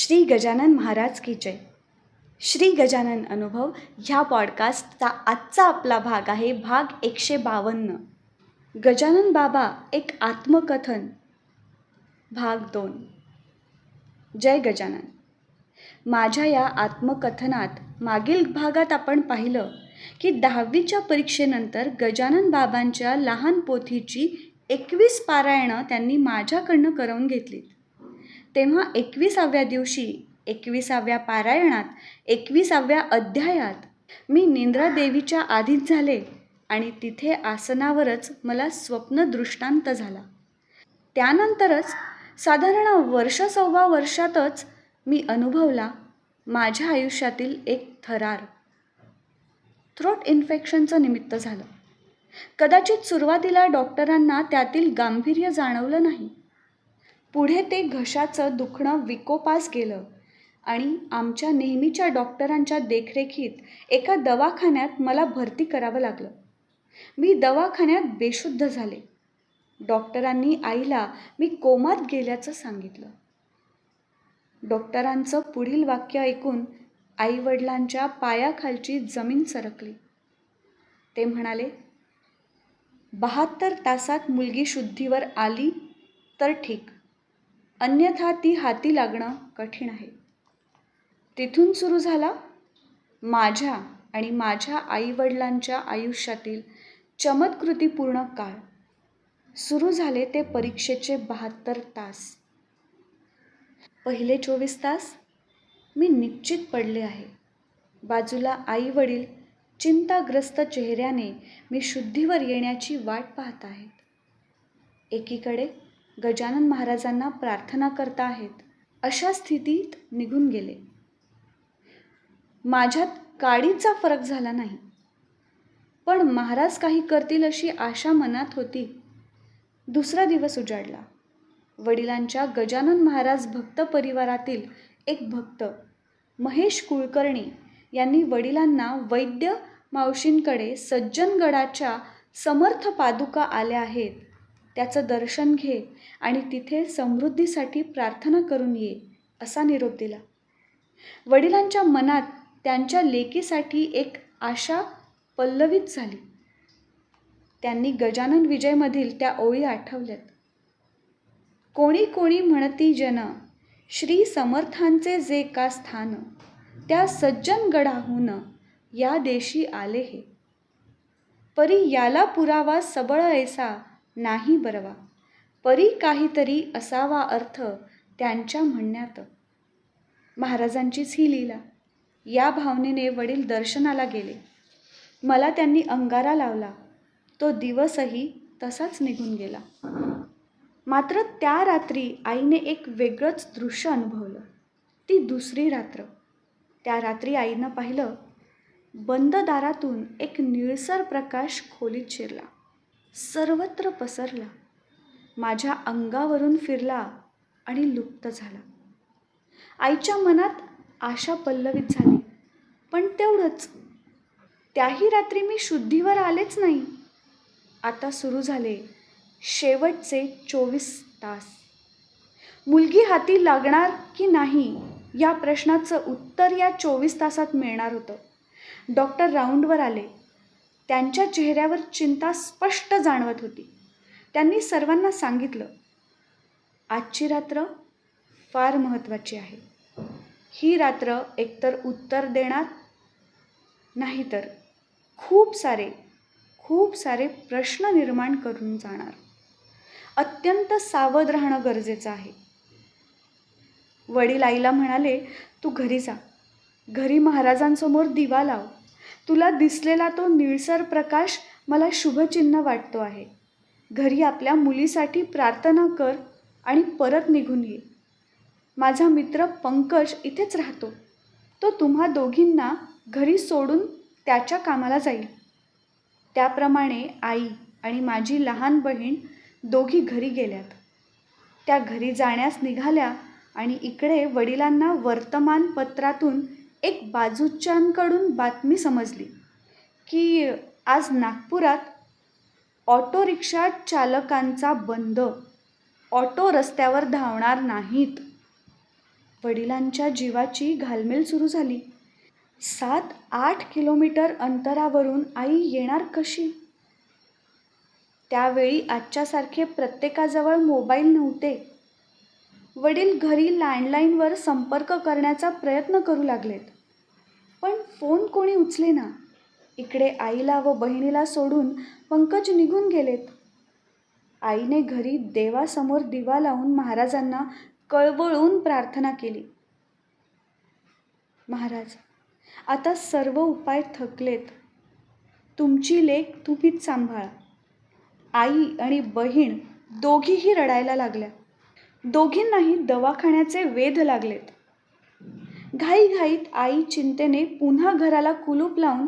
श्री गजानन महाराज की जय. श्री गजानन अनुभव ह्या पॉडकास्टचा आजचा आपला भाग आहे भाग एकशे बावन्न. गजानन बाबा एक आत्मकथन. भाग दोन. जय गजानन. माझ्या या आत्मकथनात मागील भागात आपण पाहिलं की दहावीच्या परीक्षेनंतर गजानन बाबांच्या लहान पोथीची एकवीस पारायणं त्यांनी माझ्याकडनं करवून घेतलीत. तेव्हा एकविसाव्या दिवशी एकविसाव्या पारायणात एकविसाव्या अध्यायात मी निंद्रा देवीच्या आधीच झाले आणि तिथे आसनावरच मला स्वप्न दृष्टांत झाला. त्यानंतरच साधारण वर्ष सव्वा वर्षातच मी अनुभवला माझ्या आयुष्यातील एक थरार. थ्रोट इन्फेक्शनचं निमित्त झालं. कदाचित सुरुवातीला डॉक्टरांना त्यातील गांभीर्य जाणवलं नाही. पुढे ते घशाचं दुखणं विकोपास गेलं आणि आमच्या नेहमीच्या डॉक्टरांच्या देखरेखीत एका दवाखान्यात मला भरती करावं लागलं. मी दवाखान्यात बेशुद्ध झाले. डॉक्टरांनी आईला मी कोमात गेल्याचं सांगितलं. डॉक्टरांचं पुढील वाक्य ऐकून आईवडिलांच्या पायाखालची जमीन सरकली. ते म्हणाले बहात्तर तासात मुलगी शुद्धीवर आली तर ठीक. अन्यथा ती हाती लागणं कठीण आहे. तिथून सुरू झाला माझ्या आणि माझ्या आईवडिलांच्या आयुष्यातील चमत्कृतीपूर्ण काळ. सुरू झाले ते परीक्षेचे बहात्तर तास. पहिले चोवीस तास मी निश्चित पडले आहे. बाजूला आई वडील चिंताग्रस्त चेहऱ्याने मी शुद्धीवर येण्याची वाट पाहत आहेत. एकीकडे गजानन महाराजांना प्रार्थना करता आहेत अशा स्थितीत निघून गेले. माझ्यात काडीचा फरक झाला नाही. पण महाराज काही करतील अशी आशा मनात होती. दुसरा दिवस उजाडला. वडिलांच्या गजानन महाराज भक्त परिवारातील एक भक्त महेश कुलकर्णी यांनी वडिलांना वैद्य मावशींकडे सज्जनगडाच्या समर्थ पादुका आल्या आहेत. त्याचं दर्शन घे आणि तिथे समृद्धीसाठी प्रार्थना करून ये असा निरोप दिला. वडिलांच्या मनात त्यांच्या लेकीसाठी एक आशा पल्लवित झाली. त्यांनी गजानन विजयमधील त्या ओळी आठवल्यात. कोणी कोणी म्हणती जन श्री समर्थांचे जे का स्थान त्या सज्जन गडाहून या देशी आले हे. परी याला पुरावा सबळ ऐसा नाही बरवा. परी काहीतरी असावा अर्थ त्यांच्या म्हणण्यात. महाराजांचीच ही लीला. या भावनेने वडील दर्शनाला गेले. मला त्यांनी अंगारा लावला. तो दिवसही तसाच निघून गेला. मात्र त्या रात्री आईने एक वेगळंच दृश्य अनुभवलं. ती दुसरी रात्र. त्या रात्री आईनं पाहिलं बंद दारातून एक निळसर प्रकाश खोलीत शिरला. सर्वत्र पसरला. माझ्या अंगावरून फिरला आणि लुप्त झाला. आईच्या मनात आशा पल्लवित झाली. पण तेवढंच. त्याही रात्री मी शुद्धीवर आलेच नाही. आता सुरू झाले शेवटचे चोवीस तास. मुलगी हाती लागणार की नाही या प्रश्नाचं उत्तर या चोवीस तासात मिळणार होतं. डॉक्टर राऊंडवर आले. त्यांच्या चेहऱ्यावर चिंता स्पष्ट जाणवत होती. त्यांनी सर्वांना सांगितलं आजची रात्र फार महत्त्वाची आहे. ही रात्र एकतर उत्तर देणार नाहीतर खूप सारे खूप सारे प्रश्न निर्माण करून जाणार. अत्यंत सावध राहणं गरजेचं आहे. वडील आईला म्हणाले तू घरी जा. घरी महाराजांसमोर दिवा लाव. तुला दिसलेला तो निळसर प्रकाश मला शुभचिन्ह वाटतो आहे. घरी आपल्या मुलीसाठी प्रार्थना कर आणि परत निघून ये. माझा मित्र पंकज इथेच राहतो. तो तुम्हा दोघींना घरी सोडून त्याच्या कामाला जाईल. त्याप्रमाणे आई आणि माझी लहान बहीण दोघी घरी गेल्यात. त्या घरी जाण्यास निघाल्या आणि इकडे वडिलांना वर्तमानपत्रातून एक बाजूच्यांकडून बातमी समजली की आज नागपुरात ऑटो रिक्षा चालकांचा बंद. ऑटो रस्त्यावर धावणार नाहीत. वडिलांच्या जीवाची घालमेल सुरू झाली. सात आठ किलोमीटर अंतरावरून आई येणार कशी? त्यावेळी आजच्यासारखे प्रत्येकाजवळ मोबाईल नव्हते. वडील घरी लँडलाईनवर संपर्क करण्याचा प्रयत्न करू लागलेत. पण फोन कोणी उचले ना? इकडे आईला व बहिणीला सोडून पंकज निघून गेलेत. आईने घरी देवासमोर दिवा लावून महाराजांना कळवळून प्रार्थना केली. महाराज आता सर्व उपाय थकलेत. तुमची लेख तुम्हीच सांभाळा. आई आणि बहीण दोघीही रडायला लागल्या. दोघींनाही दवाखान्याचे वेध लागलेत. घाईघाईत आई चिंतेने पुन्हा घराला कुलूप लावून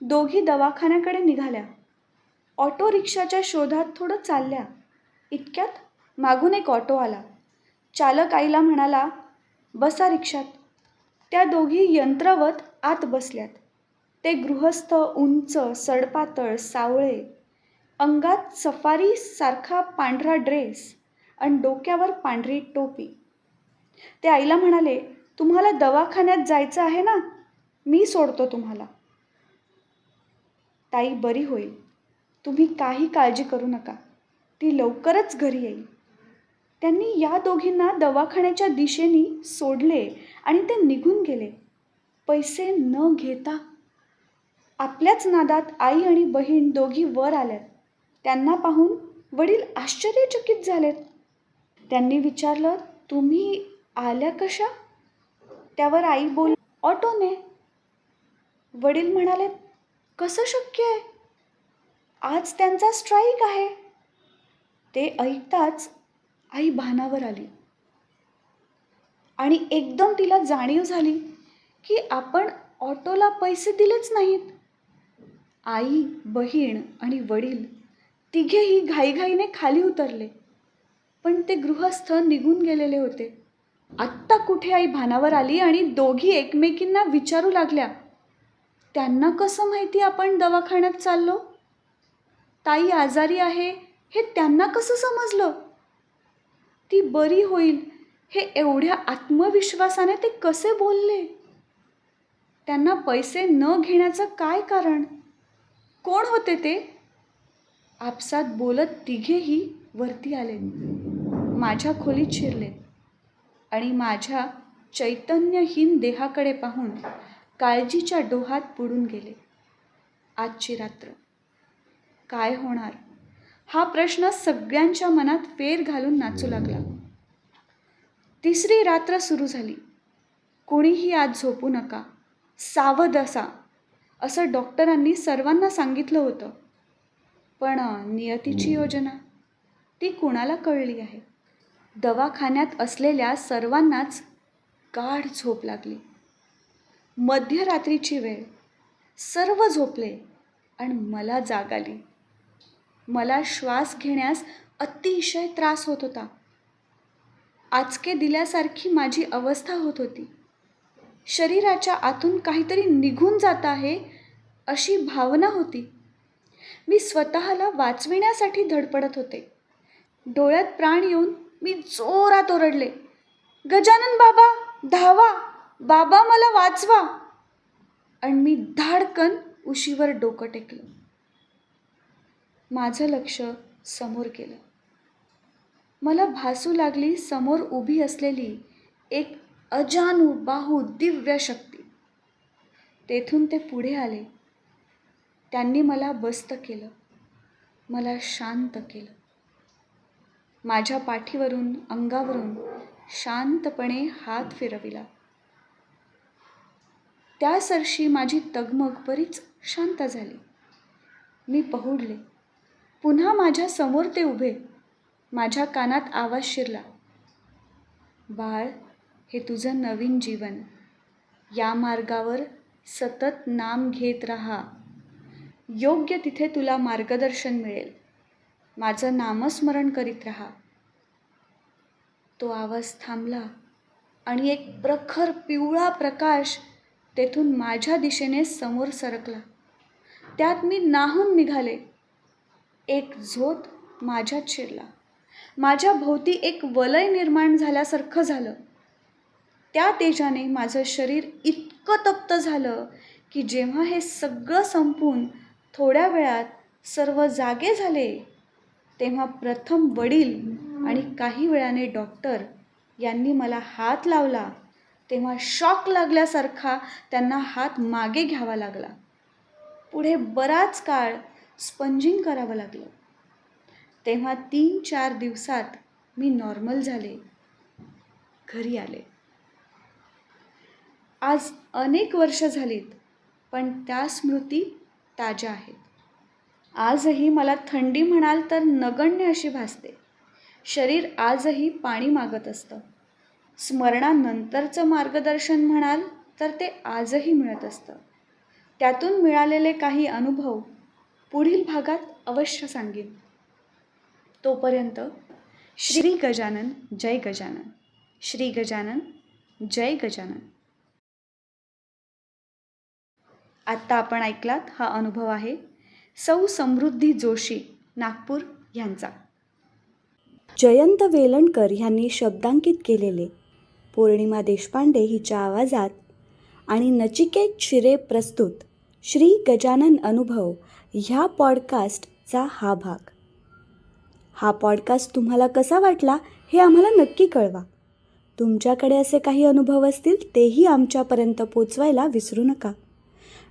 दोघी दवाखान्याकडे निघाल्या. ऑटो रिक्षाच्या शोधात थोडं चालल्या. इतक्यात मागून एक ऑटो आला. चालक आईला म्हणाला बसा रिक्षात. त्या दोघी यंत्रवत आत बसल्यात. ते गृहस्थ उंच सडपातळ सावळे अंगात सफारीसारखा पांढरा ड्रेस आणि डोक्यावर पांढरी टोपी. ते आईला म्हणाले तुम्हाला दवाखान्यात जायचं आहे ना? मी सोडतो तुम्हाला. ताई बरी होईल. तुम्ही काही काळजी करू नका. ती लवकरच घरी येईल. त्यांनी या दोघींना दवाखान्याच्या दिशेने सोडले आणि ते निघून गेले. पैसे न घेता आपल्याच नादात आई आणि बहीण दोघी वर आल्यात. त्यांना पाहून वडील आश्चर्यचकित झालेत. त्यांनी विचारलं तुम्ही आल्या कशा? त्यावर आई बोल ऑटोने. वडील म्हणाले कसं शक्य आहे? आज त्यांचा स्ट्राईक आहे. ते ऐकताच आई भानावर आली. आणि एकदम तिला जाणीव झाली की आपण ऑटोला पैसे दिलेच नाहीत. आई बहीण आणि वडील तिघेही घाईघाईने खाली उतरले. पण ते गृहस्थ निघून गेलेले होते. आत्ता कुठे आई भानावर आली आणि दोघी एकमेकींना विचारू लागल्या. त्यांना कसं माहिती आपण दवाखान्यात चाललो? ताई आजारी आहे हे त्यांना कसं समजलं? ती बरी होईल हे एवढ्या आत्मविश्वासाने ते कसे बोलले? त्यांना पैसे न घेण्याचं काय कारण? कोण होते ते? आपसात बोलत तिघेही वरती आले. माझ्या खोलीत शिरले. आणि माझ्या चैतन्यहीन देहाकडे पाहून काळजीच्या डोहात बुडून गेले. आजची रात्र. काय होणार? हा प्रश्न सगळ्यांच्या मनात फेर घालून नाचू लागला. तिसरी रात्र सुरू झाली. कोणीही आज झोपू नका. सावध असा असं डॉक्टरांनी सर्वांना सांगितलं होतं. पण नियतीची योजना ती कुणाला कळली आहे? दवाखान्यात असलेल्या सर्वांनाच गाढ झोप लागली. मध्यरात्रीची वेळ. सर्व झोपले आणि मला जाग आली. मला श्वास घेण्यास अतिशय त्रास होत होता. आचके दिल्यासारखी माझी अवस्था होत होती. शरीराच्या आतून काहीतरी निघून जात आहे अशी भावना होती. मी स्वतःला वाचविण्यासाठी धडपडत होते. डोळ्यात प्राण येऊन मी जोरात ओरडले. गजानन बाबा धावा बाबा मला वाचवा. आणि मी धाडकन उशीवर डोकं टेकलं. माझं लक्ष समोर गेलं. मला भासू लागली समोर उभी असलेली एक अजानू बाहू दिव्य शक्ती. तेथून ते पुढे आले. त्यांनी मला बस्त केलं. मला शांत केलं. माझ्या पाठीवरून अंगावरून शांतपणे हात फिरविला. त्या सरशी माझी तगमग बरीच शांत झाली. मी पहुडले. पुन्हा माझ्यासमोर ते उभे. माझ्या कानात आवाज शिरला. बाळ हे तुझं नवीन जीवन. या मार्गावर सतत नाम घेत राहा. योग्य तिथे तुला मार्गदर्शन मिळेल. माझं नामस्मरण करीत राहा. तो आवाज थांबला आणि एक प्रखर पिवळा प्रकाश तेथून माझ्या दिशेने समोर सरकला. त्यात मी नाहून निघाले. एक झोत माझ्यात शिरला. माझ्या भोवती एक वलय निर्माण झाल्यासारखं झालं. त्या तेजाने माझं शरीर इतकं तप्त झालं की जेव्हा हे सगळं संपून थोड्या वेळात सर्व जागे झाले तेव्हा प्रथम वडील आणि काही वेळाने डॉक्टर यांनी मला हात लावला. तेव्हा शॉक लागल्यासारखा त्यांना हात मागे घ्यावा लागला. पुढे बराच काळ स्पंजिंग करावं लागलं. तेव्हा तीन चार दिवसात मी नॉर्मल झाले. घरी आले. आज अनेक वर्ष झालीत पण त्या स्मृती ताज्या आहेत. आजही मला थंडी म्हणाल तर नगण्य अशी भासते. शरीर आजही पाणी मागत असतं. स्मरणानंतरचं मार्गदर्शन म्हणाल तर ते आजही मिळत असतं. त्यातून मिळालेले काही अनुभव पुढील भागात अवश्य सांगेन. तोपर्यंत श्री गजानन जय गजानन. श्री गजानन जय गजानन. आत्ता आपण ऐकलात हा अनुभव आहे सौ समृद्धी जोशी नागपूर यांचा. जयंत वेलणकर ह्यांनी शब्दांकित केलेले पौर्णिमा देशपांडे हिच्या आवाजात आणि नचिकेत शिरे प्रस्तुत श्री गजानन अनुभव ह्या पॉडकास्टचा हा भाग. हा पॉडकास्ट तुम्हाला कसा वाटला हे आम्हाला नक्की कळवा. तुमच्याकडे असे काही अनुभव असतील तेही आमच्यापर्यंत पोचवायला विसरू नका.